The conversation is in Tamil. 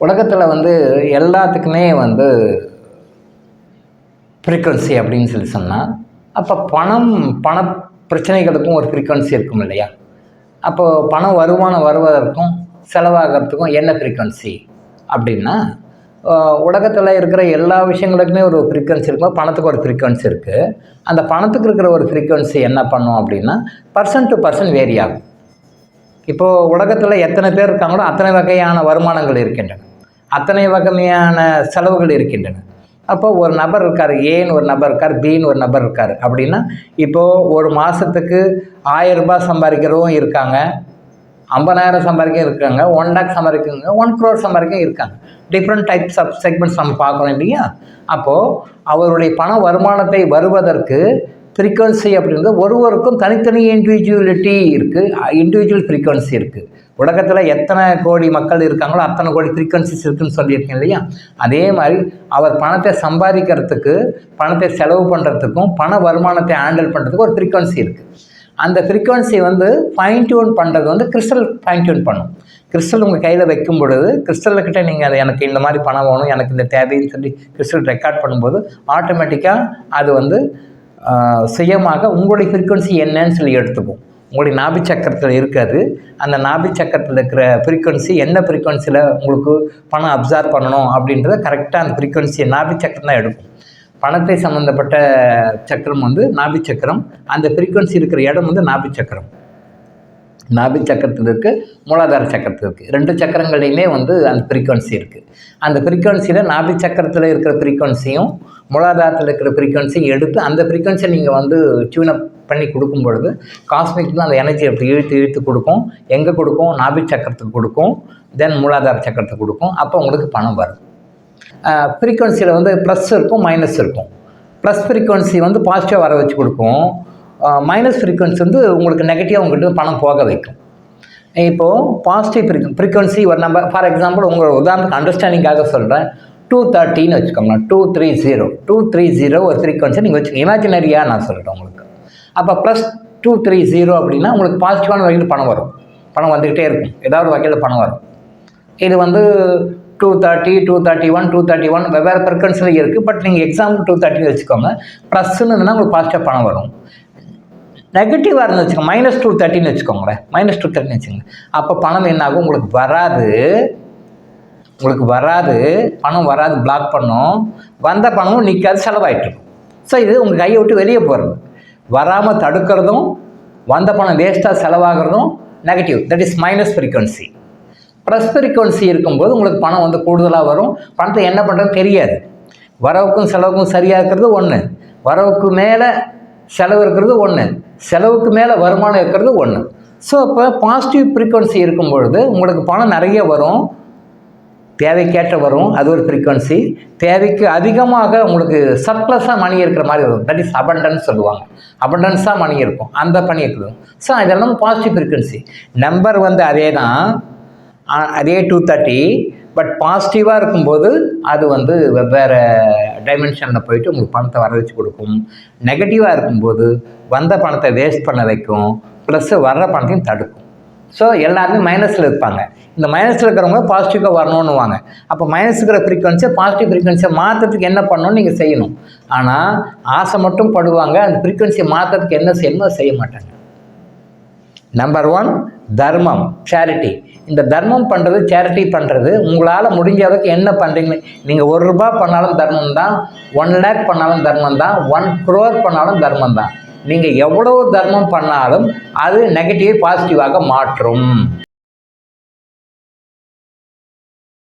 உலகத்தில் வந்து எல்லாத்துக்குமே வந்து ஃப்ரீக்குவன்சி அப்படின்னு சொல்லி சொன்னால் அப்போ பணம் பண பிரச்சனைகளுக்கும் ஒரு ஃப்ரீக்குவன்சி இருக்கும் இல்லையா? அப்போது பணம் வருமானம் வருவதற்கும் செலவாகிறதுக்கும் என்ன ஃப்ரீக்குவன்சி அப்படின்னா உலகத்தில் இருக்கிற எல்லா விஷயங்களுக்குமே ஒரு ஃப்ரீக்குவன்சி இருக்கும் பணத்துக்கு ஒரு ஃப்ரீக்குவன்சி இருக்குது அந்த பணத்துக்கு இருக்கிற ஒரு ஃப்ரீக்குவன்சி என்ன பண்ணும் அப்படின்னா பர்சன் டு பர்சன் வேரி ஆகும். இப்போது உலகத்தில் எத்தனை பேர் இருக்காங்களோ அத்தனை வகையான வருமானங்கள் இருக்கின்றன. அத்தனை வகையான செலவுகள் இருக்கின்றன. அப்போ ஒரு நபர் இருக்கார் ஏன்னு ஒரு நபர் இருக்கார் பின்னு ஒரு நபர் இருக்கார் அப்படின்னா இப்போது ஒரு மாதத்துக்கு ஆயிரம் ரூபாய் சம்பாதிக்கிறவங்க இருக்காங்க ஐம்பதாயிரம் சம்பாதிக்க இருக்காங்க ஒன் லேக் சம்பாதிக்கிறவங்க ஒன் க்ரோர் சம்பாதிக்க இருக்காங்க. டிஃப்ரெண்ட் டைப்ஸ் ஆஃப் செக்மெண்ட்ஸ் நம்ம பார்க்குறோம் இல்லையா? அப்போது அவருடைய பண வருமானத்தை வருவதற்கு ஃப்ரீக்வன்சி அப்படின்றது ஒருவருக்கும் தனித்தனி இண்டிவிஜுவலிட்டி இருக்குது இண்டிவிஜுவல் ஃப்ரீக்வன்சி இருக்குது உலகத்தில் எத்தனை கோடி மக்கள் இருக்காங்களோ அத்தனை கோடி ஃப்ரீக்வன்சிஸ் இருக்குதுன்னு சொல்லியிருக்கேன் இல்லையா? அதே மாதிரி அவர் பணத்தை சம்பாதிக்கிறதுக்கு பணத்தை செலவு பண்ணுறதுக்கும் பண வருமானத்தை ஹேண்டில் பண்ணுறதுக்கும் ஒரு ஃப்ரீக்வன்சி இருக்குது அந்த ஃப்ரீக்வன்சி வந்து ஃபைன் டியூன் பண்ணுறது வந்து கிறிஸ்டல் ஃபைன் டியூன் பண்ணும். கிறிஸ்டல் உங்கள் கையில் வைக்கும் பொழுது கிறிஸ்டல்கிட்ட நீங்கள் அதை எனக்கு இந்த மாதிரி பணம் வேணும் எனக்கு இந்த தேவைன்னு சொல்லி கிறிஸ்டல் ரெக்கார்ட் பண்ணும்போது ஆட்டோமேட்டிக்காக அது வந்து சுயமாக உங்களுடைய ஃப்ரீக்குவன்சி என்னன்னு சொல்லி எடுத்துக்கும் உங்களுடைய நாபி சக்கரத்தில் இருக்காது. அந்த நாபி சக்கரத்தில் இருக்கிற ஃப்ரீக்குவன்சி என்ன ஃப்ரீக்குவன்சியில் உங்களுக்கு பணம் அப்சார்வ் பண்ணணும் அப்படின்றத கரெக்டாக அந்த ஃப்ரீக்குவன்சியை நாபி சக்கரம் தான் எடுக்கும். பணத்தை சம்மந்தப்பட்ட சக்கரம் வந்து நாபி சக்கரம். அந்த ஃப்ரீக்குவன்சி இருக்கிற இடம் வந்து நாபி சக்கரம். நாபி சக்கரத்தில் இருக்குது மூலாதார சக்கரத்தில் இருக்குது ரெண்டு சக்கரங்களையுமே வந்து அந்த ஃப்ரீக்குவன்சி இருக்குது அந்த ஃப்ரீக்குவன்சியில் நாபி சக்கரத்தில் இருக்கிற ஃப்ரீக்குவன்சியும் மூலாதாரத்தில் இருக்கிற ஃப்ரீக்குவன்சியும் எடுத்து அந்த ஃப்ரீக்குவன்சியை நீங்கள் வந்து டியூனப் பண்ணி கொடுக்கும் பொழுது காஸ்மிக் தான் அந்த எனர்ஜி அப்படி இழுத்து இழுத்து கொடுக்கும். எங்கே கொடுக்கும்? நாபி சக்கரத்துக்கு கொடுக்கும். தென் மூலாதார சக்கரத்துக்கு கொடுக்கும். அப்போ உங்களுக்கு பணம் வரும். ஃப்ரீக்குவன்சியில் வந்து ப்ளஸ் இருக்கும் மைனஸ் இருக்கும். ப்ளஸ் ஃப்ரீக்குவன்சி வந்து பாசிட்டிவாக வர வச்சு கொடுக்கும். மைனஸ் ஃப்ரீக்குவன்சி வந்து உங்களுக்கு நெகட்டிவாக உங்கள்கிட்ட பணம் போக வைக்கும். இப்போது பாசிட்டிவ் ஃப்ரீ ஃப்ரீக்குவன்சி ஒரு நம்ம ஃபார் எக்ஸாம்பிள் உங்கள் உதாரணத்துக்கு அண்டர்ஸ்டாண்டிங்காக சொல்கிறேன் டூ தேர்ட்டின்னு வச்சுக்கோங்களேன். Two three zero two three zero ஒரு ஃப்ரீக்குவன்சி நீங்கள் வச்சுக்கோங்க. இமேஜினரியாக நான் சொல்லிட்டேன் உங்களுக்கு. அப்போ ப்ளஸ் டூ த்ரீ ஜீரோ அப்படின்னா உங்களுக்கு பாசிட்டிவான வகையில் பணம் வரும். பணம் வந்துக்கிட்டே இருக்கும். ஏதாவது வகையில் பணம் வரும். இது வந்து two thirty two thirty one two thirty one வெவ்வேறு ஃப்ரிக்வன்சியில் இருக்குது பட் நீங்கள் எக்ஸாம்பிள் டூ தேர்ட்டின்னு வச்சுக்கோங்க. ப்ளஸ்ன்னு உங்களுக்கு பாசிட்டிவாக பணம் வரும். நெகட்டிவாக இருந்து வச்சுக்கோங்க. மைனஸ் டூ தேர்ட்டின்னு வச்சுக்கோங்களேன். மைனஸ் டூ தேர்ட்டின்னு வச்சுக்கோங்க. அப்போ பணம் என்ன ஆகும்? உங்களுக்கு வராது. உங்களுக்கு வராது. பணம் வராது. பிளாக் பண்ணும். வந்த பணமும் நிற்காது செலவாயிட்டுருக்கும் ஸோ இது உங்கள் கையை விட்டு வெளியே போகிறது வராமல் தடுக்கிறதும் வந்த பணம் வேஸ்ட்டாக செலவாகிறதும் negative that is minus frequency plus frequency இருக்கும்போது உங்களுக்கு பணம் வந்து கூடுதலாக வரும். பணத்தை என்ன பண்ணுறது தெரியாது. வரவுக்கும் செலவுக்கும் சரியாக இருக்கிறது ஒன்று வரவுக்கு மேலே செலவு இருக்கிறது ஒன்று செலவுக்கு மேலே வருமானம் இருக்கிறது ஒன்று ஸோ இப்போ பாசிட்டிவ் ஃப்ரீக்குவன்சி இருக்கும் பொழுது உங்களுக்கு பணம் நிறைய வரும். தேவைக்கேற்ற வரும். அது ஒரு ஃப்ரீக்குவன்சி தேவைக்கு அதிகமாக உங்களுக்கு சர்ப்ளஸாக மணி இருக்கிற மாதிரி வரும். தட் இஸ் அபண்டன்ஸ் சொல்லுவாங்க. அபண்டன்ஸாக மணி இருக்கும். அந்த பணி இருக்குது. ஸோ இதெல்லாம் பாசிட்டிவ் ஃப்ரீக்குவன்சி நம்பர் வந்து அதே தான் அதே டூ தேர்ட்டி பட் பாசிட்டிவாக இருக்கும்போது அது வந்து வெவ்வேறு டைமென்ஷனில் போயிட்டு உங்களுக்கு பணத்தை வர வச்சு கொடுக்கும். நெகட்டிவாக இருக்கும்போது வந்த பணத்தை வேஸ்ட் பண்ண வைக்கும். ப்ளஸ்ஸு வர்ற பணத்தையும் தடுக்கும். ஸோ எல்லாருமே மைனஸில் இருப்பாங்க. இந்த மைனஸில் இருக்கிறவங்க பாசிட்டிவாக வரணும்னு வாங்க அப்போ மைனஸ் இருக்கிற ஃப்ரீக்வன்சியை பாசிட்டிவ் ஃப்ரீக்வன்சியை மாற்றுறதுக்கு என்ன பண்ணணும்னு நீங்கள் செய்யணும். ஆனால் ஆசை மட்டும் படுவாங்க. அந்த ஃப்ரீக்வன்சியை மாற்றுறதுக்கு என்ன செய்யணுமோ செய்ய மாட்டாங்க. நம்பர் ஒன் தர்மம் சேரிட்டி இந்த தர்மம் பண்ணுறது சேரிட்டி பண்ணுறது உங்களால் முடிஞ்ச அளவுக்கு என்ன பண்ணுறீங்க நீங்கள் ஒரு ரூபா பண்ணாலும் தர்மம் தான் ஒன் லேக் பண்ணாலும் தர்மம் தான் ஒன் க்ரோர் பண்ணாலும் தர்மம் தான். நீங்கள் எவ்வளோ தர்மம் பண்ணாலும் அது நெகட்டிவ் பாசிட்டிவாக மாற்றும்.